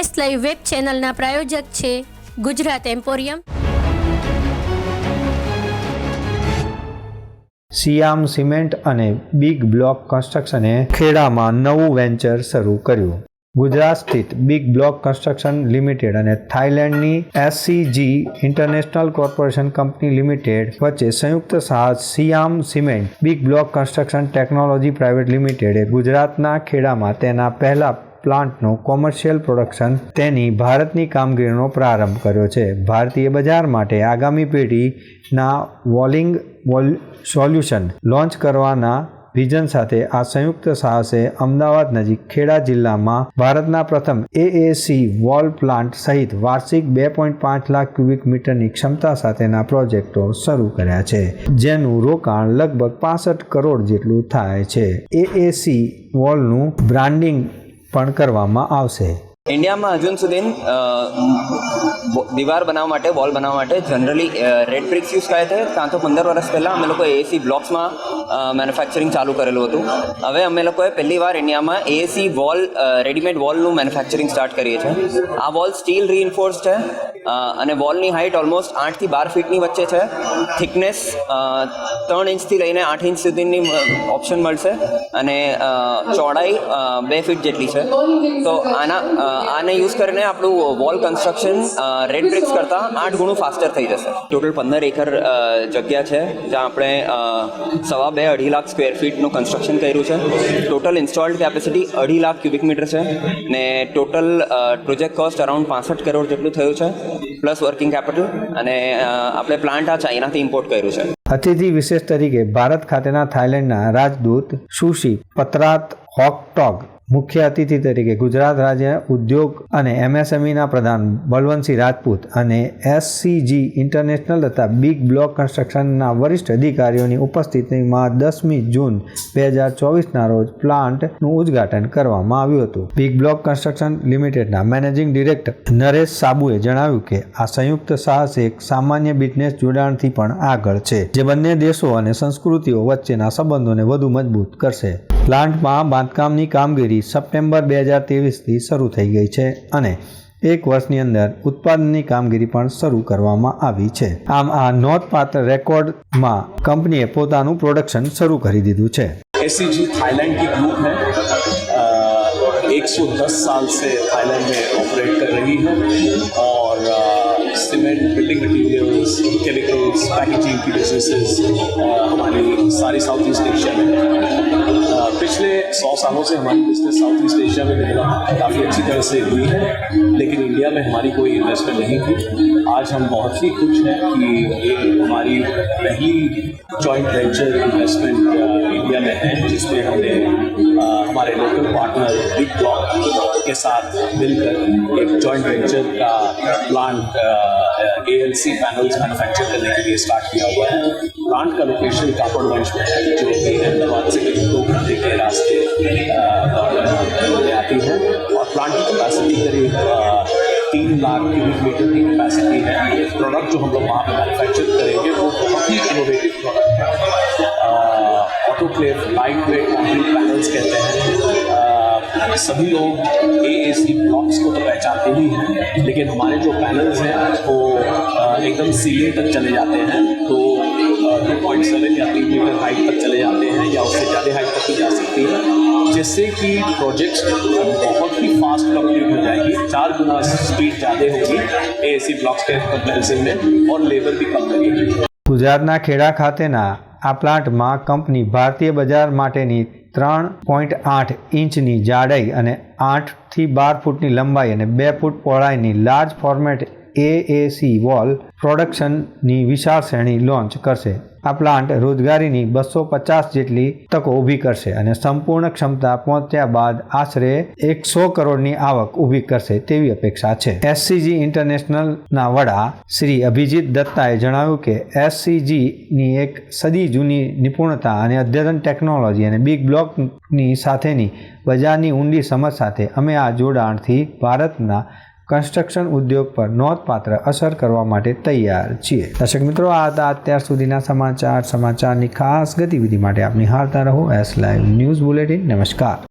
S live web ચેનલના પ્રાયોજક છે ગુજરાત એમ્પોરિયમ. સિયામ સિમેન્ટ અને બિગ બ્લોક કન્સ્ટ્રક્શને ખેડામાં નવું વેન્ચર શરૂ કર્યું. ગુજરાત સ્થિત બિગ બ્લોક કન્સ્ટ્રક્શન લિમિટેડ અને થાઇલેન્ડની SCG international corporation company limited વચ્ચે સંયુક્ત સાહસ Siam cement big block construction technology private લિમિટેડે ગુજરાતના ખેડામાં તેના પહેલા પ્લાન્ટનું કોમર્શિયલ પ્રોડક્શન તેની ભારતની કામગીરીનો પ્રારંભ કર્યો છે. ભારતીય બજાર માટે આગામી પેઢીના વોલિંગ વોલ સોલ્યુશન લોન્ચ કરવાના વિઝન સાથે આ સંયુક્ત સાહસે અમદાવાદ નજીક ખેડા જિલ્લામાં ભારતના પ્રથમ એએસી વોલ પ્લાન્ટ સહિત વાર્ષિક બે પોઈન્ટ પાંચ લાખ ક્યુબિક મીટરની ક્ષમતા સાથેના પ્રોજેક્ટો શરૂ કર્યા છે, જેનું રોકાણ લગભગ પાસઠ કરોડ જેટલું થાય છે. એએસી વોલનું બ્રાન્ડિંગ પણ કરવામાં આવશે. ઇન્ડિયામાં હજુ સુધી દીવાર બનાવવા માટે વોલ બનાવવા માટે જનરલી રેડ બ્રિક્સ યુઝ થાય છે કાં તો પંદર વર્ષ પહેલાં અમે લોકો એસી બ્લોક્સમાં મેન્યુફેક્ચરિંગ ચાલુ કરેલું હતું. હવે અમે લોકોએ પહેલી વાર ઇન્ડિયામાં એસી વોલ રેડીમેડ વોલનું મેન્યુફેક્ચરિંગ સ્ટાર્ટ કરીએ છીએ. આ વોલ સ્ટીલ રીઇન્ફોર્સ છે. અને વોલની હાઇટ ઓલમોસ્ટ આઠથી બાર ફીટની વચ્ચે છે. થિકનેસ ત્રણ ઇંચથી લઈને આઠ ઇંચ સુધીની ઓપ્શન મળશે. અને ચોડાઈ બે ફીટ જેટલી છે. તો આના આને યુઝ કરીને આપણું વોલ કન્સ્ટ્રક્શન રેડ બ્રિક્સ કરતાં આઠ ગણું ફાસ્ટર થઈ જશે. ટોટલ પંદર એકર જગ્યા છે, જ્યાં આપણે સવા બે અઢી લાખ સ્ક્વેર ફીટનું કન્સ્ટ્રક્શન કર્યું છે. ટોટલ ઇન્સ્ટોલ્ડ કેપેસિટી અઢી લાખ ક્યુબિક મીટર છે. ને ટોટલ પ્રોજેક્ટ કોસ્ટ અરાઉન્ડ પાસઠ કરોડ જેટલું થયું છે. પ્લસ વર્કિંગ કેપિટલ અને આપણે પ્લાન્ટ આ ચાઇનાથી ઇમ્પોર્ટ કર્યું છે. અતિથિ વિશેષ તરીકે ભારત ખાતેના થાઇલેન્ડના રાજદૂત સુશી પતરાત હોકટોગ મુખ્ય અતિથિ તરીકે ગુજરાત રાજ્ય ઉદ્યોગ અને એમએસએમઈના પ્રધાન બલવંતસિંહ રાજપૂત અને એસસીજી ઇન્ટરનેશનલ તથા બિગ બ્લોક કન્સ્ટ્રક્શનના વરિષ્ઠ અધિકારીઓની ઉપસ્થિતિમાં દસમી જૂન બે હજાર ચોવીસના રોજ પ્લાન્ટનું ઉદ્ઘાટન કરવામાં આવ્યું હતું. બિગ બ્લોક કન્સ્ટ્રક્શન લિમિટેડના મેનેજિંગ ડિરેક્ટર નરેશ સાબુએ જણાવ્યું કે આ સંયુક્ત સાહસ એક સામાન્ય બિઝનેસ જોડાણથી પણ આગળ છે, જે બંને દેશો અને સંસ્કૃતિઓ વચ્ચેના સંબંધોને વધુ મજબૂત કરશે. પ્લાન્ટમાં બાંધકામની કામગીરી સપ્ટેમ્બર બે હજાર ત્રેવીસથી શરૂ થઈ ગઈ છે અને એક વર્ષની અંદર ઉત્પાદનની કામગીરી પણ શરૂ કરવામાં આવી છે આમ આ નોંધપાત્ર રેકોર્ડમાં કંપનીએ પોતાનું પ્રોડક્શન શરૂ કરી દીધું છે एस थाईलैंड की ग्रुप है एक सौ दस साल से थाईलैंड में ऑपरेट कर रही है और cement building materials chemicals packaging की बिजनेसेस हमारी सारी साउथ ईस्ट एशिया में है अ, पिछले सौ सालों से हमारी बिज़नेस साउथ ईस्ट एशिया में काफ़ी अच्छी तरह से हुई है, लेकिन इंडिया में हमारी कोई इन्वेस्टमेंट नहीं थी। आज हम बहुत ही खुश हैं कि ये हमारी पहली जॉइंट वेंचर इन्वेस्टमेंट इंडिया में है, जिसमें हमने हमारे लोकल पार्टनर बिग ब्लॉक के साथ मिलकर एक जॉइंट वेंचर का plant A L C panels manufacture करने के लिए स्टार्ट किया हुआ है। प्लांट का लोकेशन कापड़वंश में है, जो कि अहमदाबाद से करीब आती है और प्लांट की कैपेसिटी करीब तीन लाख क्यूबिक मीटर की कैपेसिटी है ये प्रोडक्ट जो हम लोग वहाँ पर मैन्युफैक्चर करेंगे वो बहुत ही इनोवेटिव प्रोडक्ट है autoclave light weight concrete panels कहते हैं सभी लोग ए ए सी ब्लॉक्स को तो पहचानते ही हैं लेकिन हमारे जो पैनल्स हैं वो एकदम सीलिंग तक चले जाते हैं तो टू पॉइंट सेवन या मीटर हाइट तक चले जाते हैं या उससे ज़्यादा हाइट तक की जा सकती है जिससे कि प्रोजेक्ट्स बहुत ही फास्ट कंप्लीट हो जाएगी चार गुना स्पीड ज़्यादा होगी ए सी ब्लॉक्स के कंपेरिजन में और लेबर भी कम लगेगी ગુજરાતના ખેડા ખાતેના આ પ્લાન્ટમાં કંપની ભારતીય બજાર માટેની ત્રણ પોઈન્ટ આઠ ઇંચની જાડાઈ અને આઠથી બાર ફૂટની લંબાઈ અને બે ફૂટ પહોળાઈની લાર્જ ફોર્મેટ એએસી વોલ પ્રોડક્શનની વિશાળ શ્રેણી લોન્ચ કરશે આ પ્લાન્ટ રોજગારીની બસો પચાસ જેટલી તકો ઊભી કરશે અને સંપૂર્ણ ક્ષમતા પહોંચ્યા બાદ આશરે એકસો કરોડની આવક ઊભી કરશે તેવી અપેક્ષા છે. એસસીજી ઇન્ટરનેશનલના વડા શ્રી અભિજીત દત્તાએ જણાવ્યું કે એસસીજીની એક સદી જૂની નિપુણતા અને અદ્યતન ટેકનોલોજી અને બિગ બ્લોકની સાથેની બજારની ઊંડી સમજ સાથે અમે આ જોડાણથી ભારતના કન્સ્ટ્રક્શન ઉદ્યોગ પર નોંધપાત્ર અસર કરવા માટે તૈયાર છીએ. દર્શક મિત્રો, આ હતા અત્યાર સુધીના સમાચાર. સમાચારની ખાસ ગતિવિધિ માટે આપ નિહાળતા રહો. એસ લાઈવ ન્યૂઝ બુલેટિન નમસ્કાર.